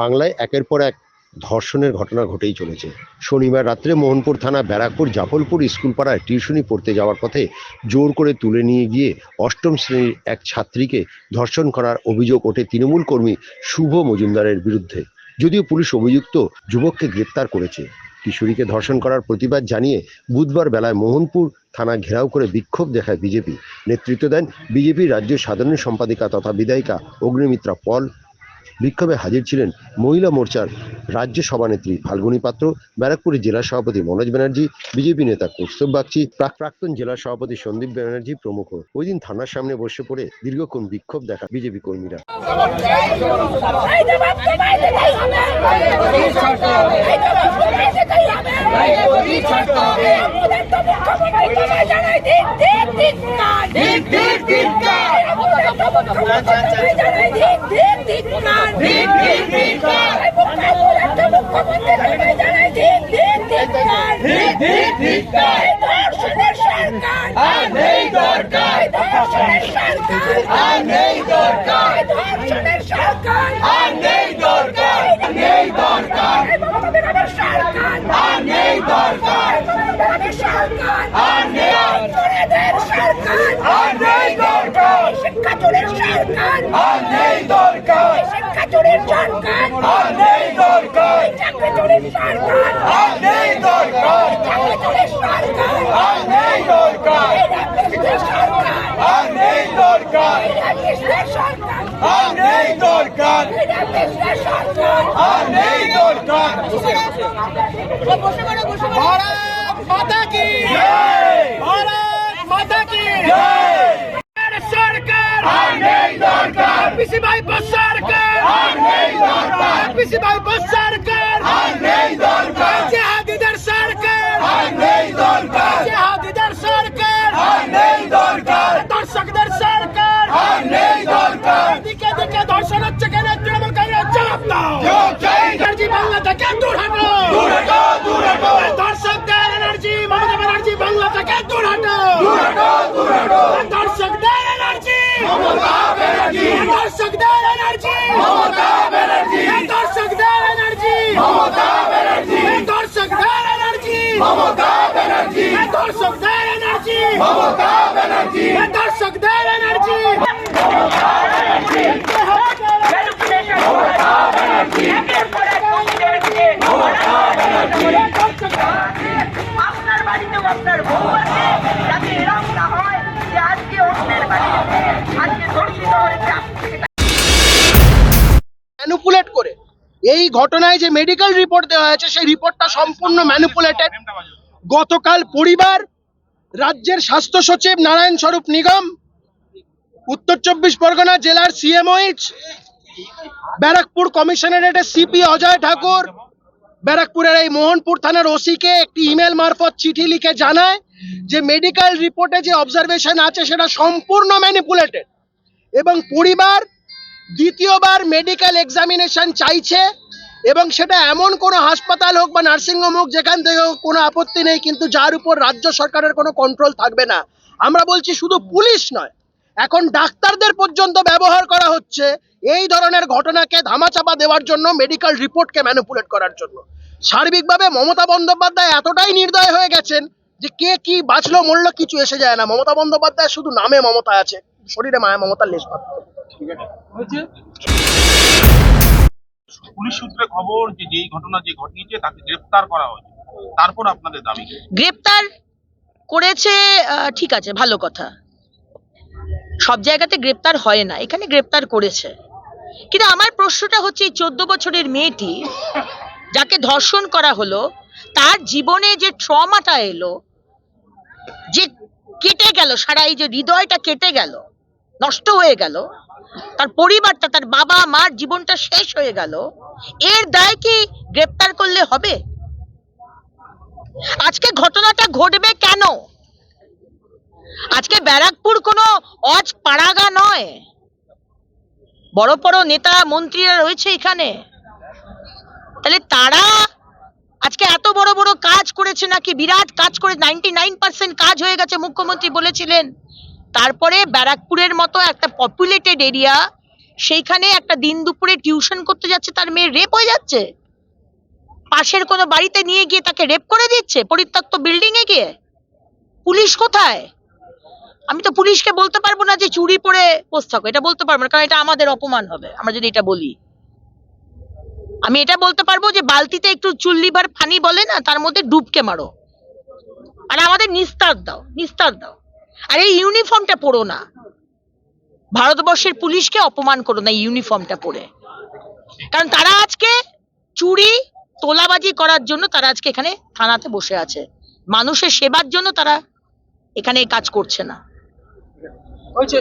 বাংলায় একের পর এক ধর্ষণের ঘটনা ঘটেই চলেছে। শনিবার রাত্রে মোহনপুর থানা ব্যারাকপুর জাফলপুর স্কুল পাড়ায় টিউশনি পড়তে যাওয়ার পথে জোর করে তুলে নিয়ে গিয়ে অষ্টম শ্রেণির এক ছাত্রীকে ধর্ষণ করার অভিযোগ ওঠে তৃণমূল কর্মী শুভ মজুমদারের বিরুদ্ধে। যদিও পুলিশ অভিযুক্ত যুবককে গ্রেপ্তার করেছে। কিশোরীকে ধর্ষণ করার প্রতিবাদ জানিয়ে বুধবার বেলায় মোহনপুর থানা ঘেরাও করে বিক্ষোভ দেখায় বিজেপি। নেতৃত্ব দেন বিজেপির রাজ্য সাধারণ সম্পাদিকা তথা বিধায়িকা অগ্নিমিত্রা পল। বিক্ষোভে হাজির ছিলেন মহিলা মোর্চার রাজ্য সভানেত্রী ফাল্গুনী পাত্র, ব্যারাকপুরের জেলা সভাপতি মনোজ ব্যানার্জি, বিজেপি নেতা কৌস্তব বাগচি প্রাক- প্রাক্তন জেলা সভাপতি সন্দীপ ব্যানার্জি প্রমুখ। ওই দিন থানার সামনে বসে পড়ে দীর্ঘক্ষণ বিক্ষোভ দেখা বিজেপি কর্মীরা। সরকার আর নেই দরকার। আর নেই দরকার ধর্ষণের সরকার আর নেই দরকার নেই দরকার আমার সরকার আর নেই দরকার আমার সরকার আর নেই চোরেদের সরকার আর নেই দরকার শিক্ষা চোরের সরকার আর নেই দরকার শিক্ষা চোরের সরকার আর নেই দরকার। চাকরি চোরের সরকার আর নেই দরকার। চাকরি চোরের সরকার আর নেই দরকার। সরকার আর নেই দরকার সরকার আর নেই দরকার সরকার আর নেই দরকার বসে পড়ো বসে পড়ো ভারত মাতা কি ভারত মাতা কি সরকার আর নেই দরকার পিসি ভাই দরকার পিসি ভাই সরকার আর নেই দরকার জেহাদিদের সরকার আর নেই দরকার জেহাদিদের সরকার আর নেই দরকার দর্শকদের সরকার আর নেই দরকার দিকে দিকে ধর্ষণ হচ্ছে কেন তৃণমূল কংগ্রেস জবাব দাও জবাব চাই। এনার্জি বাংলা থেকে দূর হাঁটো দূর হটো দূর হটো দর্শকদের এনার্জি মমতা ব্যানার্জি বাংলা থেকে দূর হাঁটো দূর হটো দূর হটো দর্শকদের এনার্জি মমতা ব্যানার্জি দর্শকদের এনার্জি মমতা ব্যানার্জি দর্শকদের এনার্জি মমতা ব্যানার্জি দর্শকদের এনার্জি মমতা ব্যানার্জি দর্শকদের এনার্জি মমতা ব্যানার্জি দর্শকদের এনার্জি আপনার বউ আছে যাতে এরকম না হয় যে আজকে অন্যের আজকে ধর্ষিত হয়েছে। করে। এই ঘটনায় যে মেডিকেল রিপোর্ট দেওয়া হয়েছে, সেই রিপোর্টটা সম্পূর্ণ ম্যানুপুলেটেড গতকাল পরিবার, রাজ্যের স্বাস্থ্য সচিব নারায়ণ স্বরূপ নিগম, উত্তর চব্বিশ পরগনা জেলার সিএমওইচ ব্যারাকপুর কমিশনারেটের সিপি অজয় ঠাকুর ব্যারাকপুরের এই মোহনপুর থানার ওসিকে একটি ইমেল মারফত চিঠি লিখে জানায় যে মেডিকেল রিপোর্টে যে অবজারভেশন আছে সেটা সম্পূর্ণ ম্যানিপুলেটেড এবং পরিবার দ্বিতীয়বার মেডিকেল এক্সামিনেশন চাইছে এবং সেটা এমন কোনো হাসপাতাল হোক বা নার্সিংহোম হোক, যেখান থেকে কোনো আপত্তি নেই, কিন্তু যার উপর রাজ্য সরকারের কোনো কন্ট্রোল থাকবে না। আমরা বলছি শুধু পুলিশ নয় এখন ডাক্তারদের পর্যন্ত ব্যবহার করা হচ্ছে এই ধরনের ঘটনাকে ধামাচাপা দেওয়ার জন্য মেডিকেল রিপোর্টকে ম্যানুপুলেট করার জন্য। সার্বিকভাবে মমতা বন্দ্যোপাধ্যায় এতটাই নির্দয় হয়ে গেছেন যে কে কি বাঁচলো মরলো কিছু এসে যায় না। মমতা বন্দ্যোপাধ্যায় শুধু নামে মমতা আছে শরীরে মায়া মমতার লেশ মাত্র পুলিশ সূত্রে খবর যে যেই ঘটনা যে ঘটিয়েছে তাকে গ্রেফতার করা হয়েছে তারপর আপনাদের দাবি করেছে ঠিক আছে ভালো কথা। সব জায়গাতে গ্রেপ্তার হয় না, এখানে গ্রেপ্তার করেছে। কিন্তু আমার প্রশ্নটা হচ্ছে, এই চোদ্দ বছরের মেয়েটি যাকে ধর্ষণ করা হলো, তার জীবনে যে ট্রমাটা এলো, যে কেটে গেল, সারা এই যে হৃদয়টা কেটে গেল, নষ্ট হয়ে গেল, তার পরিবারটা, তার বাবা, মার জীবনটা শেষ হয়ে গেল, এর দায় কি গ্রেপ্তার করলে হবে? আজকে ঘটনাটা ঘটবে কেন? আজকে ব্যারাকপুর কোনো অজ পাড়াগা নয়। বড় বড় নেতা মন্ত্রীরা রয়েছে এখানে। তাহলে তারা আজকে এত বড় বড় কাজ করেছে নাকি? বিরাট কাজ করে নাইনটি নাইন পার্সেন্ট কাজ হয়ে গেছে, মুখ্যমন্ত্রী বলেছিলেন। তারপরে ব্যারাকপুরের মতো একটা পপুলেটেড এরিয়া সেইখানে একটা দিন দুপুরে টিউশন করতে যাচ্ছে, তার মেয়ে রেপ হয়ে যাচ্ছে। পাশের কোনো বাড়িতে নিয়ে গিয়ে তাকে রেপ করে দিচ্ছে, পরিত্যক্ত বিল্ডিং এ গিয়ে। পুলিশ কোথায়? আমি তো পুলিশকে বলতে পারব না যে চুরি পরে বসে থাকো, এটা বলতে পারব না, কারণ এটা আমাদের অপমান হবে, আমরা যদি এটা বলি। আমি এটা বলতে পারব যে বালতিতে একটু চুল্লি ভার পানি বলে না, তার মধ্যে ডুবকে মারো। আর আমাদের নিস্তার দাও নিস্তার দাও। আর এই ইউনিফর্মটা পরো না। ভারতবর্ষের পুলিশকে অপমান করো না ইউনিফর্মটা পরে। কারণ তারা আজকে চুরি, তোলাবাজি করার জন্য তারা আজকে এখানে থানাতে বসে আছে। মানুষের সেবার জন্য তারা এখানে কাজ করছে না। হয়েছে